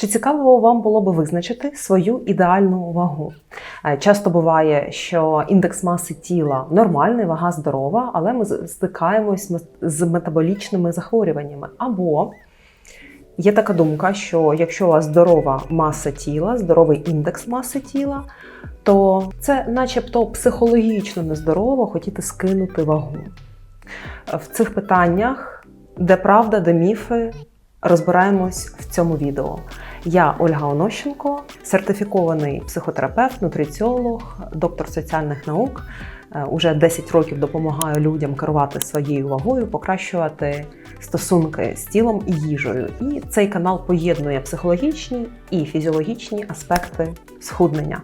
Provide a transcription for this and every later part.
Чи цікаво вам було би визначити свою ідеальну вагу? Е, Часто буває, що індекс маси тіла нормальний, вага здорова, але ми стикаємось з метаболічними захворюваннями. Або є така думка, що якщо у вас здорова маса тіла, здоровий індекс маси тіла, то це начебто психологічно нездорово хотіти скинути вагу. В цих питаннях, де правда, де міфи, розбираємось в цьому відео. Я Ольга Онощенко, сертифікований психотерапевт, нутриціолог, доктор соціальних наук. Е, Уже 10 років допомагаю людям керувати своєю вагою, покращувати стосунки з тілом і їжею. І цей канал поєднує психологічні і фізіологічні аспекти схуднення.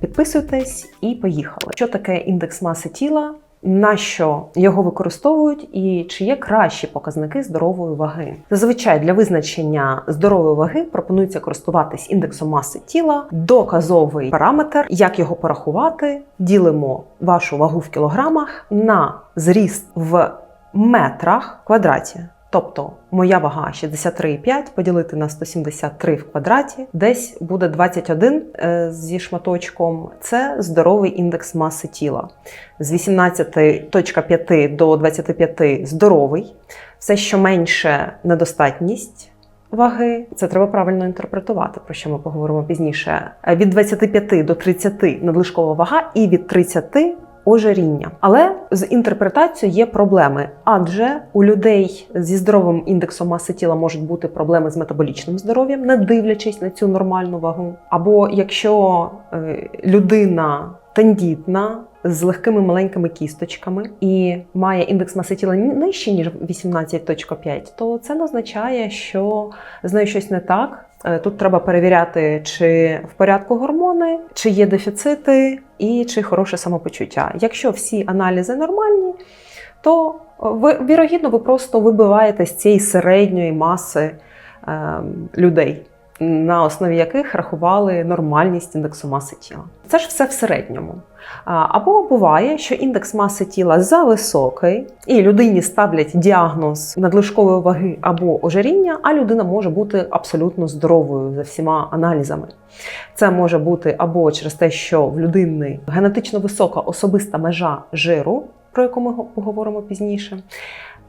Підписуйтесь і поїхали. Що таке індекс маси тіла? На що його використовують, і чи є кращі показники здорової ваги? Зазвичай для визначення здорової ваги пропонується користуватись індексом маси тіла, доказовий параметр, як його порахувати. Ділимо вашу вагу в кілограмах на зріст в метрах квадраті. Тобто моя вага 63,5 поділити на 173 в квадраті, десь буде 21 е, зі шматочком. Це здоровий індекс маси тіла. З 18.5 до 25 здоровий. Все, що менше недостатність. Ваги це треба правильно інтерпретувати, про що ми поговоримо пізніше. Е, Від 25 до 30 надлишкова вага, і від 30 ожиріння. Але з інтерпретацією є проблеми, адже у людей зі здоровим індексом маси тіла можуть бути проблеми з метаболічним здоров'ям, не дивлячись на цю нормальну вагу. Або якщо е, людина тендітна. З легкими маленькими кісточками і має індекс маси тіла нижчий, ніж 18.5, то це не означає, що з нею щось не так. Е, Тут треба перевіряти, чи в порядку гормони, чи є дефіцити і чи хороше самопочуття. Якщо всі аналізи нормальні, то е, ви вірогідно ви просто вибиваєте з цієї середньої маси е, людей, на основі яких рахували нормальність індексу маси тіла. Це ж все в середньому. Або буває, що індекс маси тіла зависокий, і людині ставлять діагноз надлишкової ваги або ожиріння, а людина може бути абсолютно здоровою за всіма аналізами. Це може бути або через те, що в людини генетично висока особиста межа жиру, про яку ми поговоримо пізніше.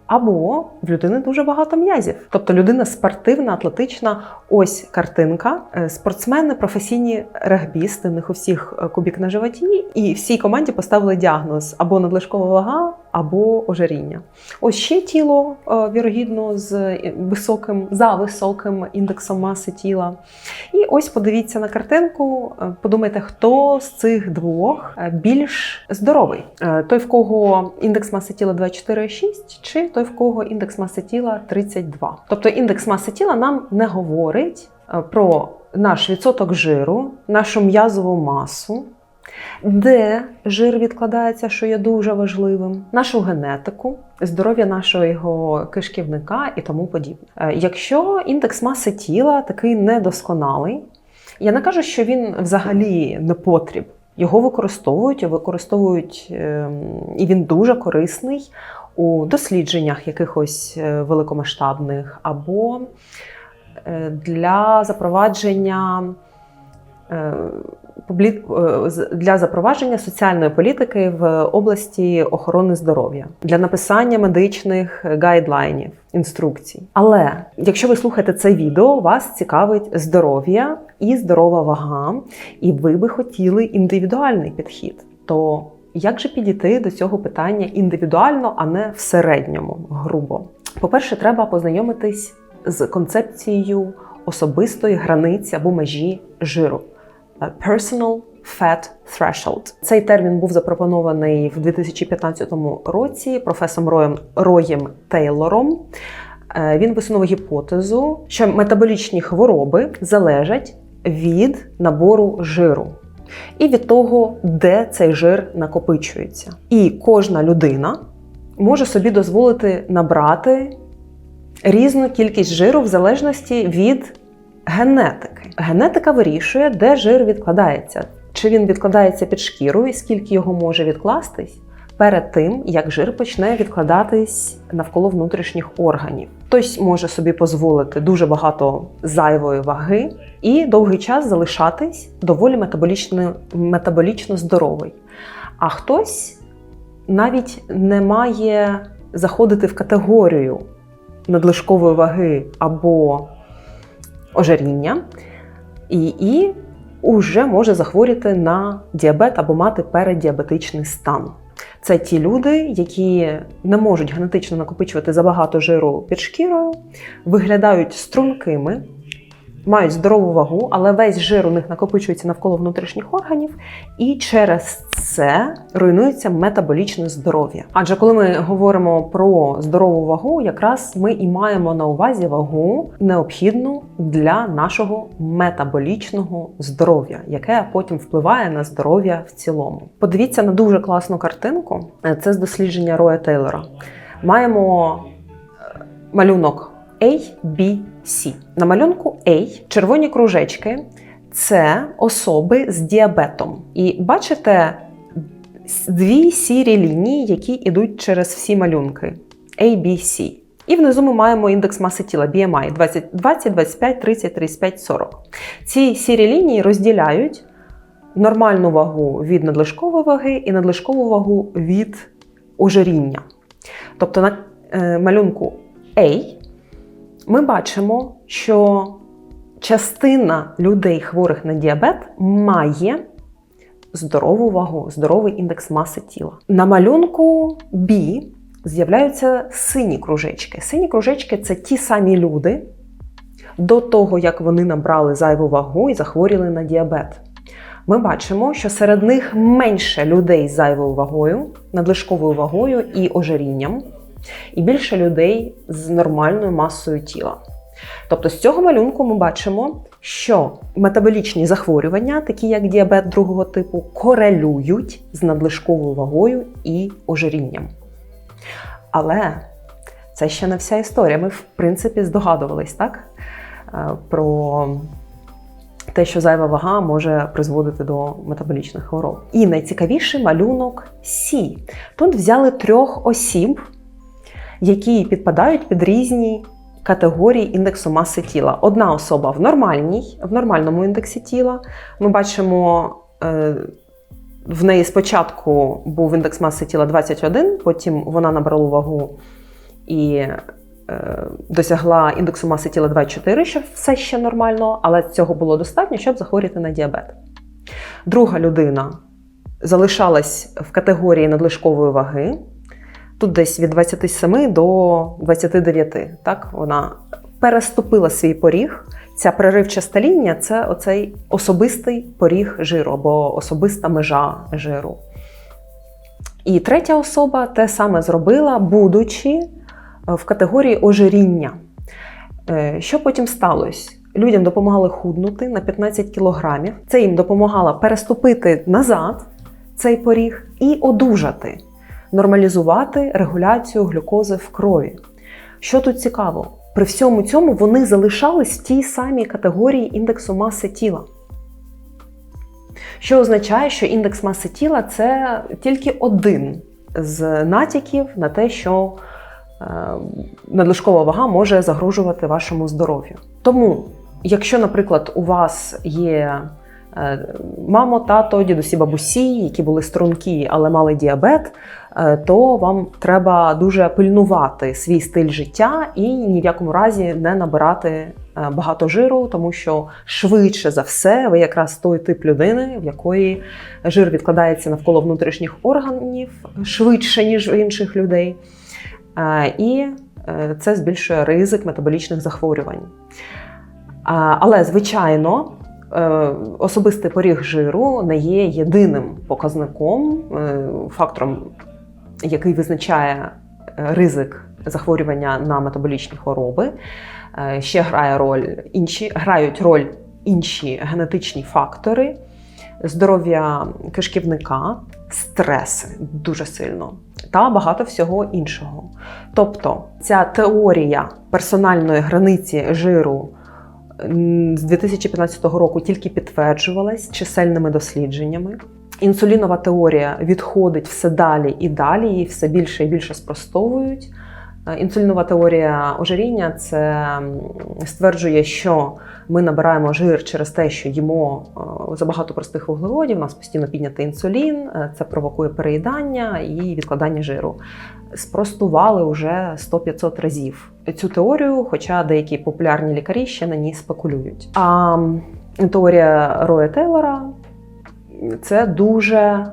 Або в людини дуже багато м'язів. Тобто людина спортивна, атлетична. Ось картинка. Е, Спортсмени, професійні регбісти, у них у всіх е, кубік на животі, і всій команді поставили діагноз або надлишкова вага, або ожиріння. Ось ще тіло, е, вірогідно, з високим, за високим індексом маси тіла. І ось подивіться на картинку, е, подумайте, хто з цих двох е, більш здоровий. Е, Той, в кого індекс маси тіла 24,6, чи той, в кого індекс маси тіла 32. Тобто індекс маси тіла нам не говорить е, про наш відсоток жиру, нашу м'язову масу. Де жир відкладається, що є дуже важливим, нашу генетику, здоров'я нашого його кишківника і тому подібне. Е, Якщо індекс маси тіла такий недосконалий, я не кажу, що він взагалі не потріб. Його використовують, використовують, ем, і він дуже корисний у дослідженнях якихось е, великомасштабних або е, для запровадження для запровадження соціальної політики в області охорони здоров'я для написання медичних гайдлайнів, інструкцій. Але якщо ви слухаєте це відео, вас цікавить здоров'я і здорова вага, і ви би хотіли індивідуальний підхід, то як же підійти до цього питання індивідуально, а не в середньому, грубо? По-перше, треба познайомитись з концепцією особистої границі або межі жиру. Е, Personal Fat Threshold. Цей термін був запропонований в 2015 році професором Роєм, Роєм Тейлором. Е, Він висунув гіпотезу, що метаболічні хвороби залежать від набору жиру і від того, де цей жир накопичується. І кожна людина може собі дозволити набрати різну кількість жиру в залежності від генетики. Генетика вирішує, де жир відкладається. Чи він відкладається під шкірою, і скільки його може відкластись, перед тим, як жир почне відкладатись навколо внутрішніх органів. Хтось може собі дозволити дуже багато зайвої ваги і довгий час залишатись доволі метаболічно, метаболічно здоровий. А хтось навіть не має заходити в категорію надлишкової ваги або ожиріння, і, уже може захворіти на діабет або мати передіабетичний стан. Це ті люди, які не можуть генетично накопичувати забагато жиру під шкірою, виглядають стрункими, мають здорову вагу, але весь жир у них накопичується навколо внутрішніх органів, і через це руйнується метаболічне здоров'я. Адже коли ми говоримо про здорову вагу, якраз ми і маємо на увазі вагу необхідну для нашого метаболічного здоров'я, яке потім впливає на здоров'я в цілому. Подивіться на дуже класну картинку. Це з дослідження Роя Тейлора. Маємо е, малюнок A, B, C. На малюнку A червоні кружечки це особи з діабетом. І бачите дві сірі лінії, які йдуть через всі малюнки A, B, C. І внизу ми маємо індекс маси тіла BMI 20, 20, 25, 30, 35, 40. Ці сірі лінії розділяють нормальну вагу від надлишкової ваги і надлишкову вагу від ожиріння. Тобто на е, малюнку A ми бачимо, що частина людей, хворих на діабет, має здорову вагу, здоровий індекс маси тіла. На малюнку B з'являються сині кружечки. Сині кружечки це ті самі люди до того, як вони набрали зайву вагу і захворіли на діабет. Ми бачимо, що серед них менше людей з зайвою вагою, надлишковою вагою і ожирінням, і більше людей з нормальною масою тіла. Тобто з цього малюнку ми бачимо, що метаболічні захворювання, такі як діабет другого типу, корелюють з надлишковою вагою і ожирінням. Але це ще не вся історія. Ми, в принципі, здогадувались так? Е, про те, що зайва вага може призводити до метаболічних хвороб. І найцікавіший малюнок Сі. Тут взяли трьох осіб, які підпадають під різні категорії індексу маси тіла. Одна особа в нормальній, в нормальному індексі тіла. Ми бачимо. е, В неї спочатку був індекс маси тіла 21, потім вона набрала вагу і е, досягла індексу маси тіла 24, що все ще нормально, але цього було достатньо, щоб захворіти на діабет. Друга людина залишалась в категорії надлишкової ваги, тут десь від 27 до 29. Так, вона переступила свій поріг. Ця преривчаста лінія це оцей особистий поріг жиру або особиста межа жиру. І третя особа те саме зробила, будучи в категорії ожиріння. Е, Що потім сталося? Людям допомагали худнути на 15 кілограмів. Це їм допомагало переступити назад цей поріг і одужати, нормалізувати регуляцію глюкози в крові. Що тут цікаво? При всьому цьому вони залишались в тій самій категорії індексу маси тіла. Що означає, що індекс маси тіла це тільки один з натяків на те, що е, надлишкова вага може загрожувати вашому здоров'ю. Тому, якщо, наприклад, у вас є е, мамо, тато, дідусі, бабусі, які були стрункі, але мали діабет, то вам треба дуже пильнувати свій стиль життя і ні в якому разі не набирати е, багато жиру, тому що швидше за все ви якраз той тип людини, в якої жир відкладається навколо внутрішніх органів швидше, ніж у інших людей. Е, І е, це збільшує ризик метаболічних захворювань. Але, звичайно, е, особистий поріг жиру не є єдиним показником, е, фактором, який визначає е, ризик захворювання на метаболічні хвороби. Е, Ще грає роль інші, грають роль інші генетичні фактори, здоров'я кишківника, стреси дуже сильно та багато всього іншого. Тобто ця теорія персональної границі жиру з 2015 року тільки підтверджувалась чисельними дослідженнями. Інсулінова теорія відходить все далі і далі, її все більше і більше спростовують. Е, Інсулінова теорія ожиріння це стверджує, що ми набираємо жир через те, що їмо е, забагато простих вуглеводів, у нас постійно піднятий інсулін, е, це провокує переїдання і відкладання жиру. Спростували вже 100-500 разів цю теорію, хоча деякі популярні лікарі ще на ній спекулюють. А теорія Роя Тейлора це дуже е,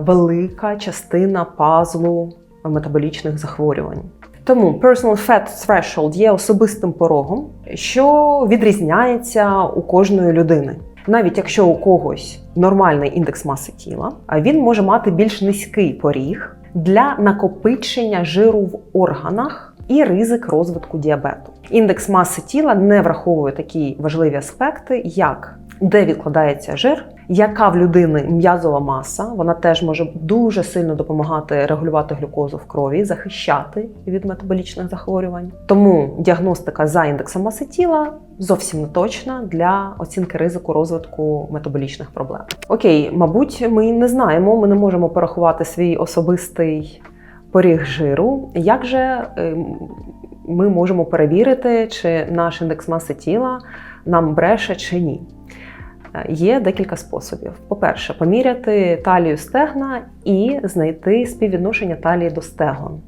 велика частина пазлу метаболічних захворювань. Тому personal fat threshold є особистим порогом, що відрізняється у кожної людини. Навіть якщо у когось нормальний індекс маси тіла, він може мати більш низький поріг для накопичення жиру в органах і ризик розвитку діабету. Індекс маси тіла не враховує такі важливі аспекти, як де відкладається жир, яка в людини м'язова маса. Вона теж може дуже сильно допомагати регулювати глюкозу в крові, захищати від метаболічних захворювань. Тому діагностика за індексом маси тіла зовсім не точна для оцінки ризику розвитку метаболічних проблем. Окей, мабуть, ми не знаємо, ми не можемо порахувати свій особистий поріг жиру. Як же ем, ми можемо перевірити, чи наш індекс маси тіла нам бреше чи ні? Є декілька способів. По-перше, поміряти талію стегна і знайти співвідношення талії до стегон.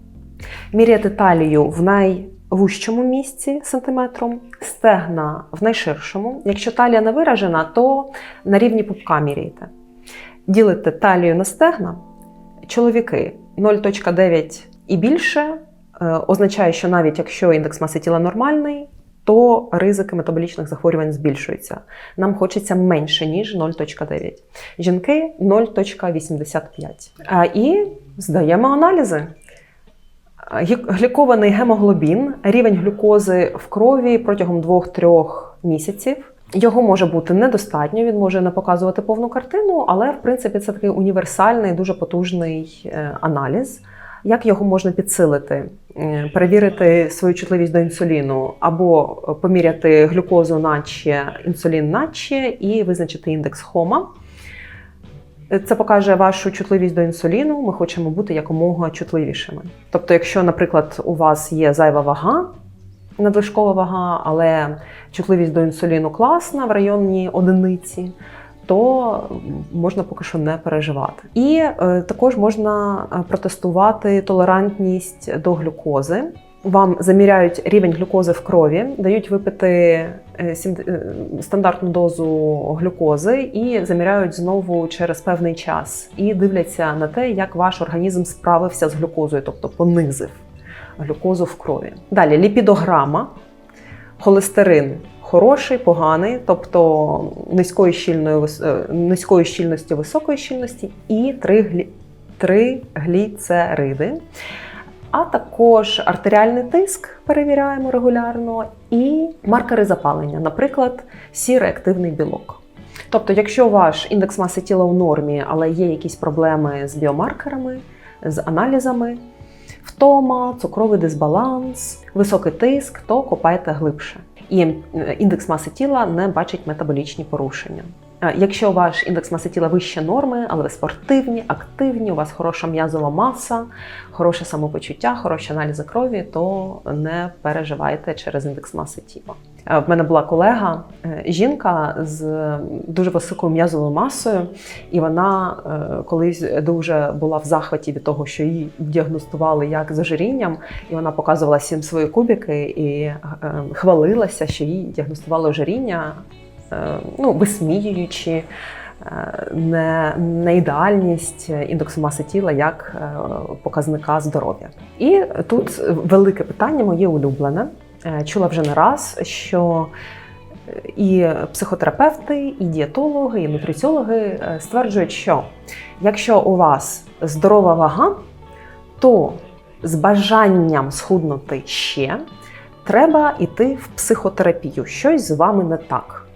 Міряти талію в найвужчому місці сантиметром, стегна в найширшому. Якщо талія не виражена, то на рівні пупка міряйте. Ділите талію на стегна. Чоловіки 0,9 і більше е, означає, що навіть якщо індекс маси тіла нормальний, то ризики метаболічних захворювань збільшуються. Нам хочеться менше, ніж 0,9. Жінки 0,85. І здаємо аналізи. Глікований гемоглобін, рівень глюкози в крові протягом 2-3 місяців. Його може бути недостатньо, він може не показувати повну картину, але в принципі це такий універсальний, дуже потужний е, аналіз. Як його можна підсилити? Е, Перевірити свою чутливість до інсуліну або поміряти глюкозу наче, інсулін наче і визначити індекс хома. Це покаже вашу чутливість до інсуліну. Ми хочемо бути якомога чутливішими. Тобто, якщо, наприклад, у вас є зайва вага, надлишкова вага, але чутливість до інсуліну класна в районі одиниці, то можна поки що не переживати. І е, також можна е, протестувати толерантність до глюкози. Вам заміряють рівень глюкози в крові, дають випити е, стандартну дозу глюкози і заміряють знову через певний час. І дивляться на те, як ваш організм справився з глюкозою, тобто понизив глюкозу в крові. Далі ліпідограма, холестерин хороший, поганий, тобто низької, щільної, е, низької щільності, високої щільності, і три гліцериди. А також артеріальний тиск перевіряємо регулярно і маркери запалення, наприклад, сіреактивний білок. Тобто, якщо ваш індекс маси тіла у нормі, але є якісь проблеми з біомаркерами, з аналізами, втома, цукровий дисбаланс, високий тиск, то копайте глибше. І е, індекс маси тіла не бачить метаболічні порушення. Е, Якщо ваш індекс маси тіла вище норми, але ви спортивні, активні, у вас хороша м'язова маса, хороше самопочуття, хороші аналізи крові, то не переживайте через індекс маси тіла. Е, В мене була колега, е, жінка з дуже високою м'язовою масою, і вона колись дуже була в захваті від того, що її діагностували як з ожирінням, і вона показувала всім свої кубики і хвалилася, що їй діагностували ожиріння, ну, висміюючи е, не, неідеальність індексу маси тіла як е, показника здоров'я. І тут велике питання, моє улюблене. Е, Чула вже не раз, що е, і психотерапевти, і дієтологи, і нутриціологи е, стверджують, що якщо у вас здорова вага, то з бажанням схуднути ще треба йти в психотерапію. Щось з вами не так.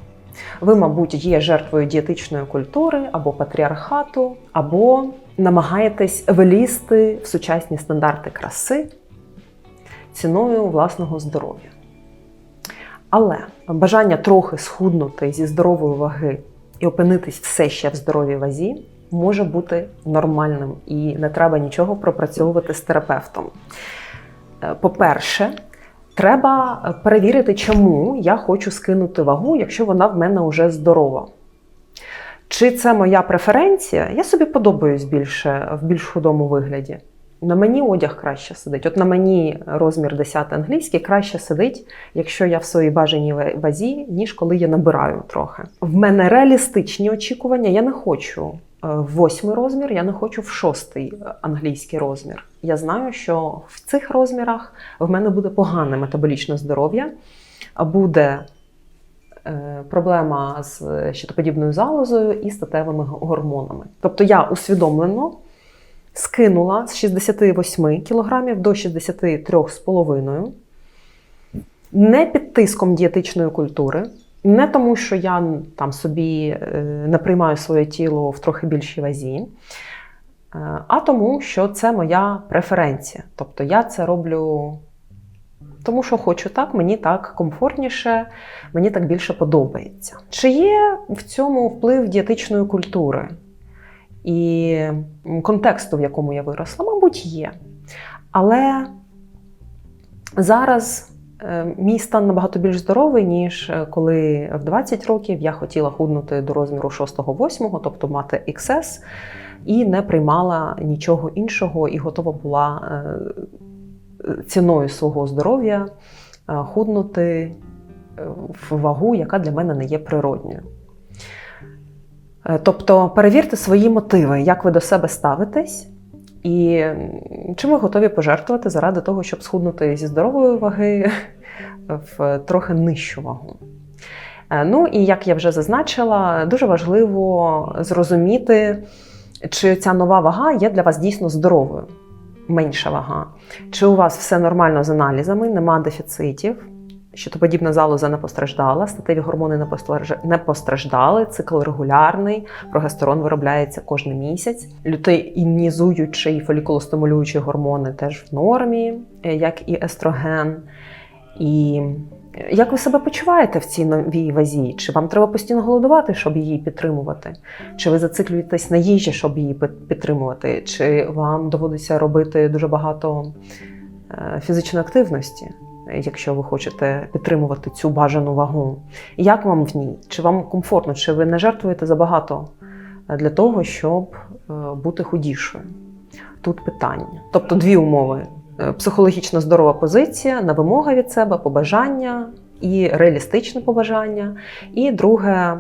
Ви, мабуть, є жертвою дієтичної культури або патріархату, або намагаєтесь влізти в сучасні стандарти краси ціною власного здоров'я. Але бажання трохи схуднути зі здорової ваги і опинитись все ще в здоровій вазі може бути нормальним і не треба нічого пропрацьовувати з терапевтом. Е, По-перше, треба перевірити, чому я хочу скинути вагу, якщо вона в мене вже здорова. Чи це моя преференція? Я собі подобаюсь більше в більш худому вигляді. На мені одяг краще сидить. От на мені розмір 10 англійський краще сидить, якщо я в своїй бажаній вазі, ніж коли я набираю трохи. В мене реалістичні очікування. Я не хочу восьмий розмір, я не хочу в шостий англійський розмір. Я знаю, що в цих розмірах в мене буде погане метаболічне здоров'я, буде е, проблема з щитоподібною залозою і статевими гормонами. Тобто я усвідомлено скинула з 68 кг до 63,5 не під тиском дієтичної культури, не тому, що я там собі не приймаю своє тіло в трохи більшій вазі, е, а тому, що це моя преференція. Тобто я це роблю тому, що хочу так, мені так комфортніше, мені так більше подобається. Чи є в цьому вплив дієтичної культури? і контексту, в якому я виросла, мабуть, є. Але зараз мій стан набагато більш здоровий, ніж е, коли в 20 років я хотіла худнути до розміру 6-8, тобто мати XS, і не приймала нічого іншого, і готова була е, ціною свого здоров'я е, худнути е, в вагу, яка для мене не є природньою. Е, Тобто перевірте свої мотиви, як ви до себе ставитесь, і м, чим ви готові пожертвувати заради того, щоб схуднути зі здорової ваги в трохи нижчу вагу. Е, Ну і як я вже зазначила, дуже важливо зрозуміти, чи ця нова вага є для вас дійсно здоровою, менша вага. Чи у вас все нормально з аналізами, нема дефіцитів, щитоподібна залоза не постраждала, статеві гормони не постраждали, цикл регулярний, прогестерон виробляється кожен місяць. Лютеїнізуючий і фолікулостимулюючі гормони теж в нормі, е, як і естроген. І як ви себе почуваєте в цій новій вазі? Чи вам треба постійно голодувати, щоб її підтримувати? Чи ви зациклюєтесь на їжі, щоб її підтримувати? Чи вам доводиться робити дуже багато е, фізичної активності? Якщо ви хочете підтримувати цю бажану вагу, як вам в ній? Чи вам комфортно, чи ви не жертвуєте забагато для того, щоб е, бути худішою? Тут питання. Тобто дві умови: Е, психологічно здорова позиція, на вимога від себе, побажання і реалістичне побажання. І друге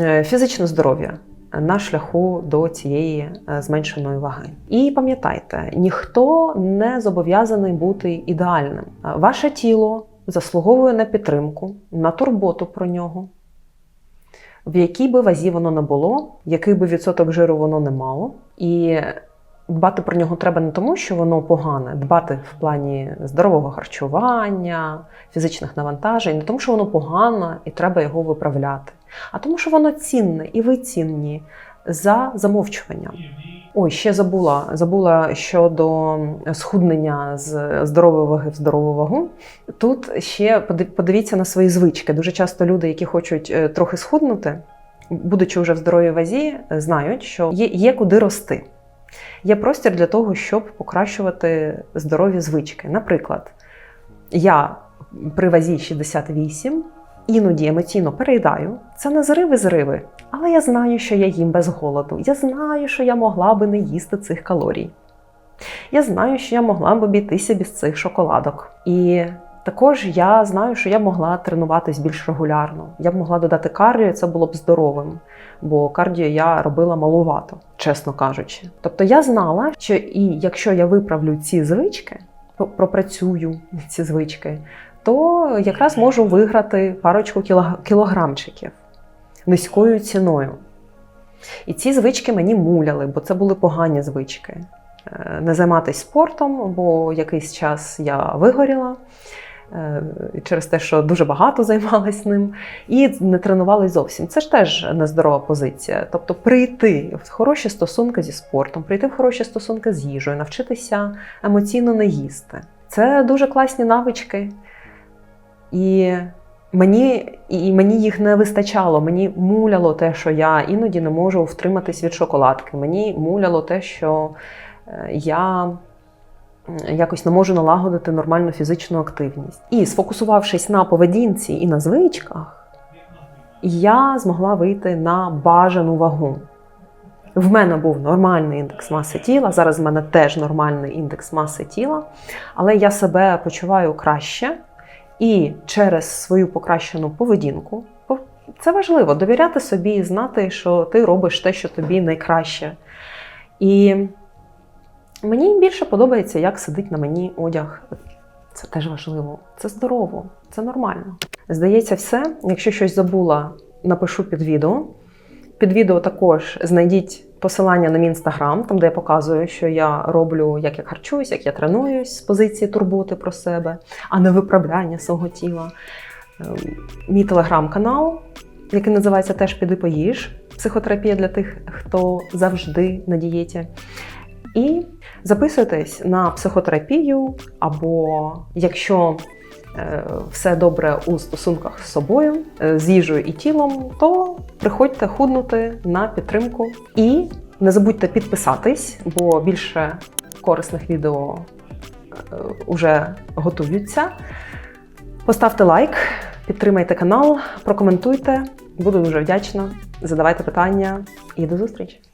е, фізичне здоров'я на шляху до цієї е, зменшеної ваги. І пам'ятайте, ніхто не зобов'язаний бути ідеальним. Е, Ваше тіло заслуговує на підтримку, на турботу про нього. В якій би вазі воно не було, який би відсоток жиру воно не мало. І дбати про нього треба не тому, що воно погане, дбати в плані здорового харчування, фізичних навантажень, не тому, що воно погано і треба його виправляти, а тому, що воно цінне і ви цінні за замовчуванням. Ой, ще забула. Забула щодо схуднення з здорової ваги в здорову вагу. Тут ще подивіться на свої звички. Дуже часто люди, які хочуть е, трохи схуднути, будучи вже в здоровій вазі, знають, що є, є куди рости. Є простір для того, щоб покращувати здорові звички. Наприклад, я при вазі 68 іноді емоційно переїдаю. Це не зриви-зриви, але я знаю, що я їм без голоду. Я знаю, що я могла би не їсти цих калорій. Я знаю, що я могла б обійтися без цих шоколадок. І також я знаю, що я могла тренуватись більш регулярно. Я б могла додати кардіо, і це було б здоровим, бо кардіо я робила малувато, чесно кажучи. Тобто я знала, що і якщо я виправлю ці звички, пропрацюю ці звички, то якраз можу виграти парочку кілограмчиків низькою ціною. І ці звички мені муляли, бо це були погані звички. Е, Не займатися спортом, бо якийсь час я вигоріла е, через те, що дуже багато займалась ним, і не тренувалась зовсім. Це ж теж нездорова позиція. Тобто прийти в хороші стосунки зі спортом, прийти в хороші стосунки з їжею, навчитися емоційно не їсти. Це дуже класні навички. І Мені і мені їх не вистачало. Мені муляло те, що я іноді не можу втриматись від шоколадки. Мені муляло те, що е, я якось не можу налагодити нормальну фізичну активність. І сфокусувавшись на поведінці і на звичках, я змогла вийти на бажану вагу. В мене був нормальний індекс маси тіла. Зараз в мене теж нормальний індекс маси тіла, але я себе почуваю краще. І через свою покращену поведінку це важливо довіряти собі і знати, що ти робиш те, що тобі найкраще. І мені більше подобається, як сидить на мені одяг. Це теж важливо. Це здорово, це нормально. Здається, все. Якщо щось забула, напишу під відео. Під відео також знайдіть посилання на мій інстаграм, там де я показую, що я роблю, як я харчуюсь, як я тренуюсь з позиції турботи про себе, а не виправляння свого тіла. Ем, Мій телеграм-канал, який називається Теж піди поїж. Психотерапія для тих, хто завжди на дієті. І записуйтесь на психотерапію, або якщо все добре у стосунках з собою, е, з їжею і тілом, то приходьте худнути на підтримку. І не забудьте підписатись, бо більше корисних відео е, уже готуються. Поставте лайк, підтримайте канал, прокоментуйте. Буду дуже вдячна. Задавайте питання і до зустрічі!